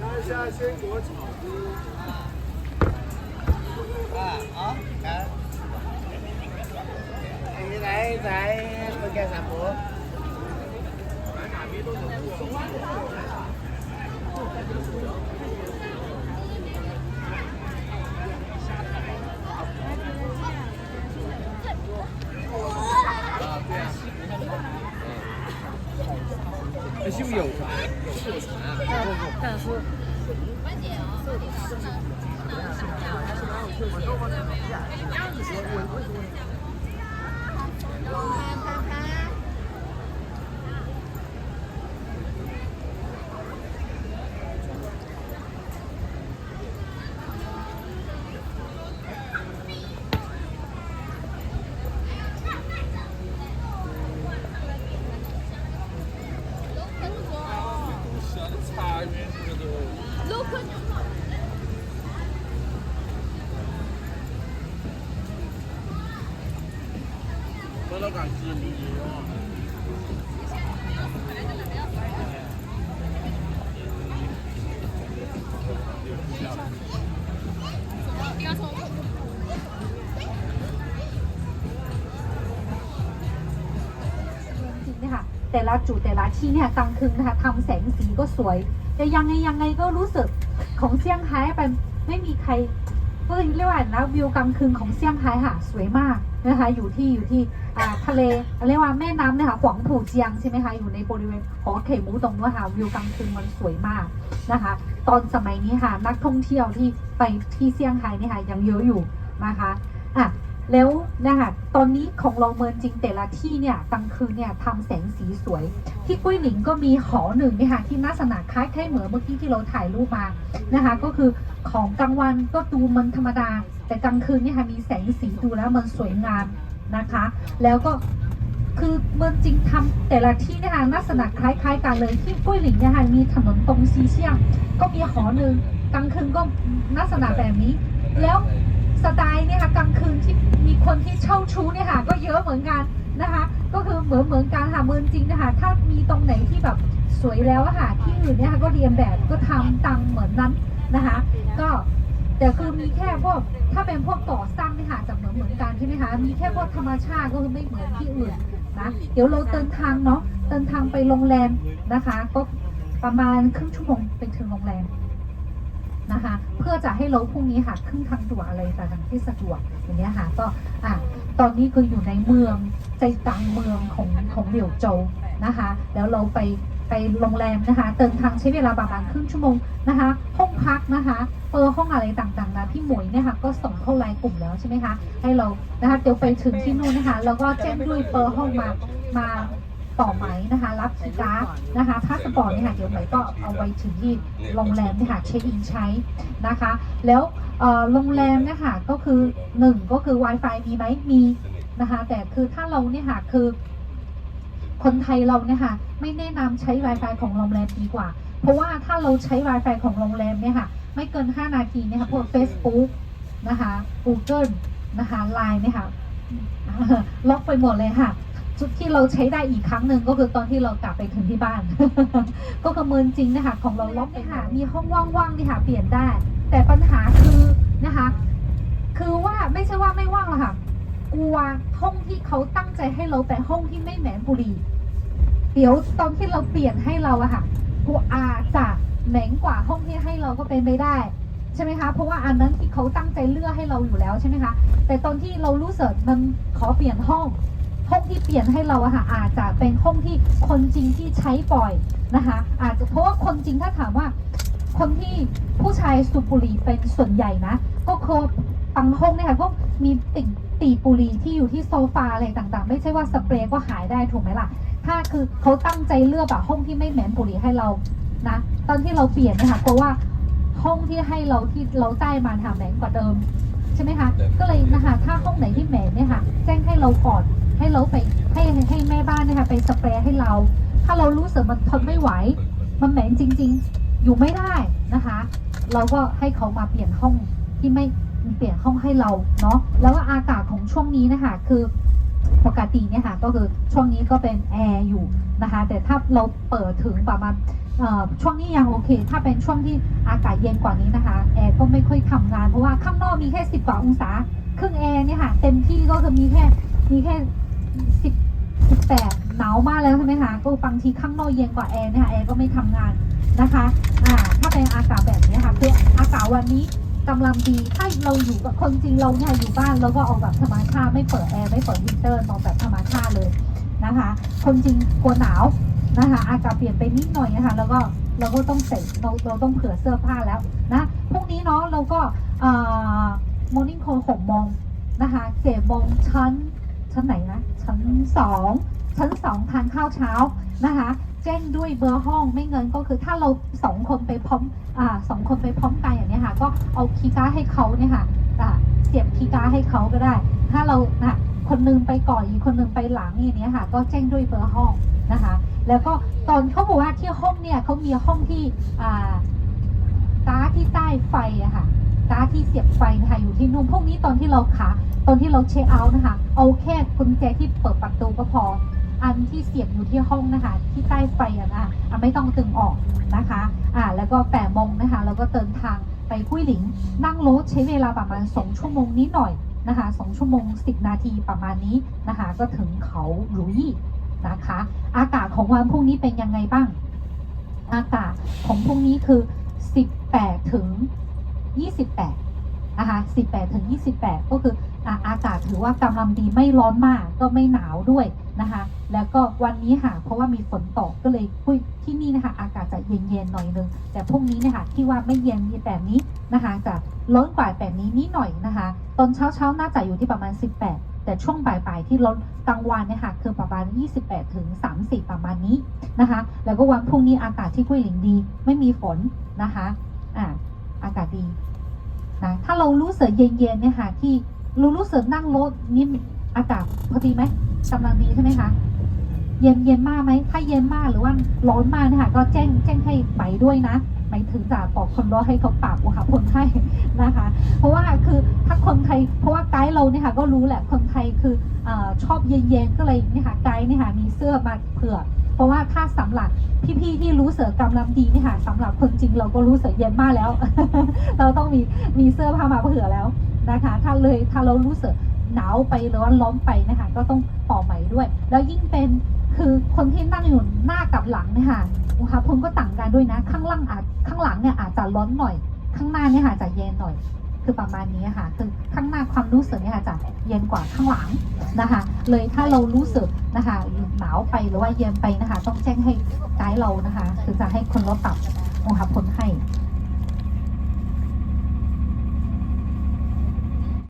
拿一下鲜果炒汁。啊，好，来，你来来不干啥不？那 真的，真的，真的，还是蛮好吃的。可以这样子说，我我我。 แล้วกันคืนดีนะคะแต่ละจุดแต่ละที่เนี่ยกลางคืนนะคะทำแสงสีก็สวย แต่ยังไงยังไงก็รู้สึกของเซี่ยงไฮ้ไปไม่มีใคร ก็เรียกว่านะวิวกลางคืนของเซี่ยงไฮ้ค่ะ สวยมากนะคะอยู่ที่อยู่ที่ทะเลเรียกว่าแม่น้ำเนี่ยค่ะขวางผู่เจียงใช่ไหมคะอยู่ในบริเวณหอเขมูตรงนู้นค่ะวิวกลางคืนมันสวยมากนะคะ ตอนสมัยนี้ค่ะนักท่องเที่ยวที่ไปที่เซี่ยงไฮ้เนี่ยค่ะยังเยอะอยู่นะคะอะ แล้วนะคะตอนนี้ของเราเมืองจริงแต่ละที่เนี่ยกลางคืนเนี่ยทำแสงสีสวย ที่กุ้ยหลิงก็มีหอหนึ่งนี่ยค่ะที่ลักษณะคล้ายคล้ายเหมือนเมื่อกี้ที่เราถ่ายรูปมานะคะ ก็คือของกลางวันก็ดูมันธรรมดา แต่กลางคืนเนี่ยค่ะมีแสงสีดูแล้วมันสวยงามนะคะ แล้วก็คือเมืองจริงทำแต่ละที่นี่ยค่ะลักษณะคล้ายๆ กันเลยที่กุ้ยหลิงเนี่ยค่ะมีถนนตรงซีเชียง ก็มีหอหนึ่งกลางคืนก็ลักษณะแบบนี้ แล้วสไตล์เนี่ยค่ะ คนที่เช่าชู้เนี่ยค่ะก็เยอะเหมือนกันนะคะ ก็คือเหมือนเหมือนกันค่ะเมือจริงนะคะถ้ามีตรงไหนที่แบบสวยแล้วอะค่ะที่อื่นเนี่ยค่ะก็เรียนแบบก็ทำตังเหมือนนั้นนะคะ ก็แต่คือมีแค่พวกถ้าเป็นพวกก่อสร้างเนี่ยค่ะจะเหมือนเหมือนกันใช่ไหมคะมีแค่พวกธรรมชาติก็คือไม่เหมือนที่อื่นนะเดี๋ยวเราเดินทางเนาะเดินทางไปโรงแรมนะคะ ก็ประมาณครึ่งชั่วโมงไปถึงโรงแรม นะคะ เพื่อจะให้เราพรุ่งนี้ค่ะขึ้นทางด่วนอะไรต่างๆที่สะดวกอย่างเงี้ยค่ะก็อะตอนนี้คืออยู่ในเมืองใจกลางเมืองของของเหลียวโจวนะคะ แล้วเราไปไปโรงแรมนะคะเดินทางใช้เวลาประมาณครึ่งชั่วโมงนะคะ ห้องพักนะคะเปอร์ห้องอะไรต่างๆนะพี่หมวยเนี่ยค่ะก็ส่งเข้าไลน์กลุ่มแล้วใช่ไหมคะให้เรานะคะเดี๋ยวไปถึงที่นู่นนะคะ แล้วก็แจ้งด้วยเปอร์ห้องมามา ต่อไหมนะคะรับคีย์การ์ดนะคะพาสปอร์ตเนี่ยค่ะเดี๋ยวไหมก็เอาไว้ถึงที่โรงแรมเนี่ยค่ะเช็คอินใช้นะคะ แล้วโรงแรมเนี่ยค่ะก็คือหนึ่งก็คือ Wi-Fi มีไหมมีนะคะแต่คือถ้าเราเนี่ยค่ะคือ คนไทยเราเนี่ยค่ะไม่แนะนำใช้ Wi-Fi ของโรงแรมดีกว่า เพราะว่าถ้าเราใช้ Wi-Fi ของโรงแรมเนี่ยค่ะไม่เกิน 5 นาทีเนี่ยค่ะพวก Facebook นะคะ Google นะคะ Line เนี่ยค่ะล็อกไปหมดเลยค่ะ จุดที่เราใช้ได้อีกครั้งหนึ่งก็คือตอนที่เรากลับไปถึงที่บ้าน ก็คือเมืองจริงนะคะของเราล็อกไปค่ะ มีห้องว่างๆนี่ค่ะ เปลี่ยนได้ แต่ปัญหาคือนะคะ คือว่าไม่ใช่ว่าไม่ว่างหรอกค่ะกลัวห้องที่เขาตั้งใจให้เราแต่ห้องที่ไม่แหมนบุหรีเดี๋ยวตอนที่เราเปลี่ยนให้เราอะค่ะกลัวอาจจะแหมงกว่าห้องที่ให้เราก็เป็นไปได้ใช่ไหมคะเพราะว่าอันนั้นที่เขาตั้งใจเลือกให้เราอยู่แล้วใช่ไหมคะแต่ตอนที่เรารู้สึกมันขอเปลี่ยนห้อง ห้องที่เปลี่ยนให้เราอะค่ะอาจจะเป็นห้องที่คนจริงที่ใช้บ่อยนะคะ อาจจะเพราะว่าคนจริงถ้าถามว่าคนที่ผู้ชายสูบบุหรี่เป็นส่วนใหญ่นะ ก็คือบางห้องเนี่ยค่ะก็มีติ่งตีบุหรี่ที่อยู่ที่โซฟาอะไรต่างๆ ไม่ใช่ว่าสเปรย์ก็หายได้ถูกไหมล่ะ ถ้าคือเขาตั้งใจเลือกแบบห้องที่ไม่เหม็นบุหรี่ให้เรานะ ตอนที่เราเปลี่ยนนะคะเพราะว่าห้องที่ให้เราที่เราได้มาทำแหม็นกว่าเดิม ใช่ไหมคะก็เลยนะคะถ้าห้องไหนที่เหม็นเนี่ยค่ะแจ้งให้เราก่อนให้เราไปให้ให้แม่บ้านเนะคะไปสเปรย์ให้เรา ถ้าเรารู้สึกมันทนไม่ไหว มันเหม็นจริง ๆ อยู่ไม่ได้นะคะ เราก็ให้เขามาเปลี่ยนห้องที่ไม่เปลี่ยนห้องให้เราเนาะแล้วก็อากาศของช่วงนี้นะคะคือ ปกติเนี่ยค่ะก็คือช่วงนี้ก็เป็นแอร์อยู่นะคะแต่ถ้าเราเปิดถึงประมาณช่วงนี้ยังโอเค ถ้าเป็นช่วงที่อากาศเย็นกว่านี้นะคะแอร์ก็ไม่ค่อยทำงานเพราะว่าข้างนอกมีแค่10กว่าองศาเครื่องแอร์เนี่ยค่ะเต็มที่ก็คือมีแค่มีแค่สิบสิบแปดหนาวมากแล้วใช่ไหมคะก็บางทีข้างนอกเย็นกว่าแอร์เนี่ยค่ะแอร์ก็ไม่ทำงานนะคะอ่าถ้าเป็นอากาศแบบนี้ค่ะคืออากาศวันนี้ กำลังดีถ้าเราอยู่กับคนจริงเราเนี่ยอยู่บ้านเราก็เอาแบบธรรมชาติไม่เปิดแอร์ไม่เปิดฮีเตอร์นอนแบบธรรมชาติเลยนะคะ คนจริงกลัวหนาวนะคะ อากาศเปลี่ยนไปนิดหน่อยนะคะ แล้วก็เราก็ต้องเสร็จเราเราต้องเผื่อเสื้อผ้าแล้วนะพรุ่งนี้เนาะเราก็เอ่อ morning call หกโมงนะคะเจ็ดโมงชั้นชั้นไหนนะชั้นสอง ชั้นสองทานข้าวเช้านะคะแจ้งด้วยเบอร์ห้องไม่เงินก็คือถ้าเราสองคนไปพร้อมอ่าสองคนไปพร้อมกันอย่างนี้ค่ะ ก็เอาคีย์การ์ดให้เขาเนี่ยค่ะอ่าเสียบคีย์การ์ดให้เขาก็ได้ ถ้าเรานะคนหนึงไปก่อนอีกคนหนึงไปหลังอย่างนี้ค่ะ ก็แจ้งด้วยเบอร์ห้องนะคะ แล้วก็ตอนเขาบอกว่าที่ห้องเนี่ยเขามีห้องที่อ่าการ์ดที่ใต้ไฟอะค่ะการ์ดที่เสียบไฟนะคะอยู่ที่นู่นพวกนี้ตอนที่เราขาตอนที่เราเช็คเอาท์นะคะ เอาแค่กุญแจที่เปิดประตูก็พอ อันที่เสียบอยู่ที่ห้องนะคะ ที่ใต้ไฟอะนะอะไม่ต้องตึงออกนะคะอ่าแล้วก็แปดโมงนะคะ แล้วก็เดินทางไปกุ้ยหลิง นั่งรถใช้เวลาประมาณสองชั่วโมงนิดหน่อยนะคะสองชั่วโมงสิบนาทีประมาณนี้นะคะ ก็ถึงเขาหลุยนะคะ อากาศของวันพรุ่งนี้เป็นยังไงบ้าง อากาศของพรุ่งนี้คือ 18 ถึง 28 นะคะ 18 ถึง 28 ก็คือ อากาศถือว่ากำลังดีไม่ร้อนมากก็ไม่หนาวด้วยนะคะ แล้วก็วันนี้ค่ะ เพราะว่ามีฝนตกก็เลยุยที่นี่นะคะ อากาศจะเย็นๆหน่อยนึง แต่พรุ่งนี้นี่ยค่ะที่ว่าไม่เย็นแบบนี้นะคะ จะร้อนกว่าแบบนี้นิดหน่อยนะคะ ตอนเช้าๆน่าจะอยู่ที่ประมาณ 18 แต่ช่วงบ่ายๆที่ร้อนกลางวันเนี่ยค่ะคือประมาณ 28ถึง30 ประมาณนี้นะคะ แล้วก็วันพรุ่งนี้อากาศที่กุ้ยหลิงดี ไม่มีฝนนะคะอ่าอากาศดีนะถ้าเรารู้สึกเย็นๆเนี่ยค่ะที่ รู้รู้สึกนั่งรถนี่มอากาศพอดีไหมกำลังดีใช่ไหมคะ เย็นเย็นมากไหม ถ้าเย็นมากหรือว่าร้อนมากนะคะก็แจ้งแจ้งให้ไปด้วยนะหมายถึงจะบอกคนรถให้เขาปรับค่ะคนไทยนะคะ เพราะว่าคือถ้าคนไทยเพราะว่าไกด์เราเนี่ยค่ะก็รู้แหละคนไทยคืออชอบเย็นๆก็เลยเนี่ยค่ะไกด์เนี่ยค่ะมีเสื้อมาเผื่อเพราะว่าถ้าสำหรับพี่ๆที่รู้เสือกำลังดีเนี่ยค่ะสำหรับคนจริงเราก็รู้เสือเย็นมากแล้ว เราต้องมีมีเสื้อผ้ามาเผื่อแล้ว นะคะ ถ้าเลยถ้าเรารู้สึกหนาวไปหรือว่าร้อนไปนะคะ ก็ต้องต่อใหม่ด้วย แล้วยิ่งเป็นคือคนที่นั่งอยู่หน้ากับหลังนี่ยค่ะอุณหภูมิก็ต่างกันด้วยนะ ข้างล่างอาจข้างหลังเนี่ยอาจจะร้อนหน่อย ข้างหน้าเนี่ยค่ะจะเย็นหน่อย คือประมาณนี้ค่ะคือข้างหน้าความรู้สึกเนี่ยค่ะจะเย็นกว่าข้างหลังนะคะ เลยถ้าเรารู้สึกนะคะหนาวไปหรือว่าเย็นไปนะคะ ต้องแจ้งให้ไกด์เรานะคะ คือจะให้คนรถปรับอุณหภูมิให้